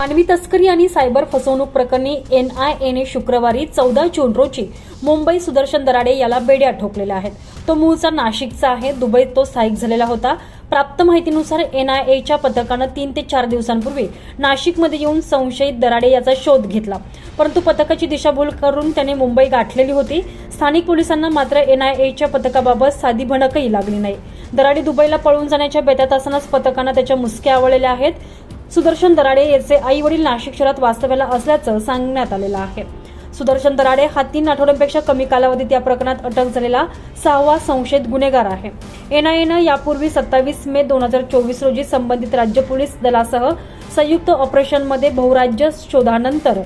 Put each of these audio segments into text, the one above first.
मानवी तस्करी आणि सायबर फसवणूक प्रकरणी एनआयएने शुक्रवारी चौदा जून रोजी मुंबई सुदर्शन दराडे याला बेड्या ठोकलेल्या आहेत. तो मूळचा नाशिकचा आहे. दुबईत तो स्थायिक झालेला होता. प्राप्त माहितीनुसार एनआयएच्या पथकानं तीन ते चार दिवसांपूर्वी नाशिकमध्ये येऊन संशयित दराडे याचा शोध घेतला. परंतु पथकाची दिशाभूल करून त्याने मुंबई गाठलेली होती. स्थानिक पोलिसांना मात्र एनआयएच्या पथकाबाबत साधी भणकही लागली नाही. दराडे दुबईला पळून जाण्याच्या बेतात असतानाच पथकानं त्याच्या मुसक्या आवळलेल्या आहेत. सुदर्शन दराडे याचे आई वडील नाशिक शहरात वास्तव्याला असल्याचं सांगण्यात आलेलं आहे. सुदर्शन दराडे हा तीन आठवड्यांपेक्षा कमी कालावधीत या प्रकरणात अटक झालेला सहावा संशयित गुन्हेगार आहे. एनआयएनं यापूर्वी सत्तावीस मे दोन हजार चोवीस रोजी संबंधित राज्य पोलीस दलासह संयुक्त ऑपरेशनमध्ये बहुराज्य शोधानंतर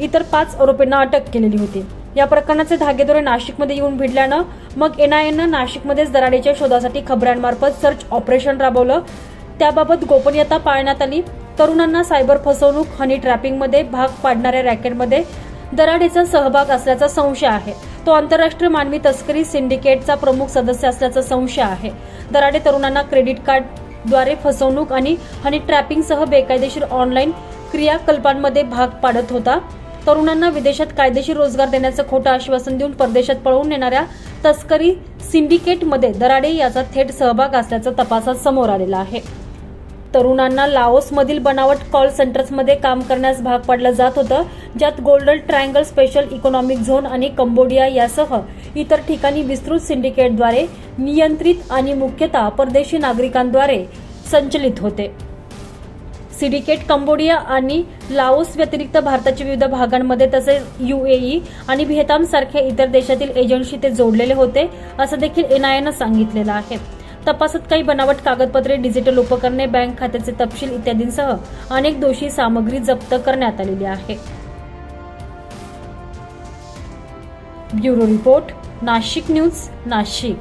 इतर पाच आरोपींना अटक केलेली होती. या प्रकरणाचे धागेदोरे नाशिकमध्ये येऊन भिडल्यानं मग एनआयएनं नाशिकमध्येच दराडेच्या शोधासाठी खबऱ्यांमार्फत सर्च ऑपरेशन राबवलं. त्याबाबत गोपनीयता पाळण्यात आली. तरुणांना सायबर फसवणूक हनी ट्रॅपिंगमध्ये भाग पाडणाऱ्या रॅकेटमध्ये दराडेचा सहभाग असल्याचा संशय आहे. तो आंतरराष्ट्रीय मानवी तस्करी सिंडिकेटचा प्रमुख सदस्य असल्याचा संशय आहे. दराडे तरुणांना क्रेडिट कार्डद्वारे फसवणूक आणि हनी ट्रॅपिंगसह बेकायदेशीर ऑनलाईन क्रियाकल्पांमध्ये भाग पाडत होता. तरुणांना विदेशात कायदेशीर रोजगार देण्याचं खोटं आश्वासन देऊन परदेशात पळवून नेणाऱ्या तस्करी सिंडिकेटमध्ये दराडे याचा थेट सहभाग असल्याचं तपासात समोर आलेलं आहे. तरुणांना लाओसमधील बनावट कॉल सेंटर्समध्ये काम करण्यास भाग पाडलं जात होतं ज्यात golden triangle special economic zone आणि कंबोडिया यासह इतर ठिकाणी विस्तृत सिंडिकेटद्वारे नियंत्रित आणि मुख्यतः परदेशी नागरिकांद्वारे संचलित होते. सिंडिकेट कंबोडिया आणि लाओस व्यतिरिक्त भारताच्या विविध भागांमध्ये तसेच युएई आणि व्हिएतनाम सारख्या इतर देशातील एजंटशी ते जोडलेले होते असं देखील एनआयएनं सांगितलेलं आहे. तपासात काही बनावट कागदपत्रे डिजिटल उपकरणे बँक खात्याचे तपशील इत्यादींसह अनेक दोषी सामग्री जप्त करण्यात आलेली आहे. Bureau report Nashik news Nashik.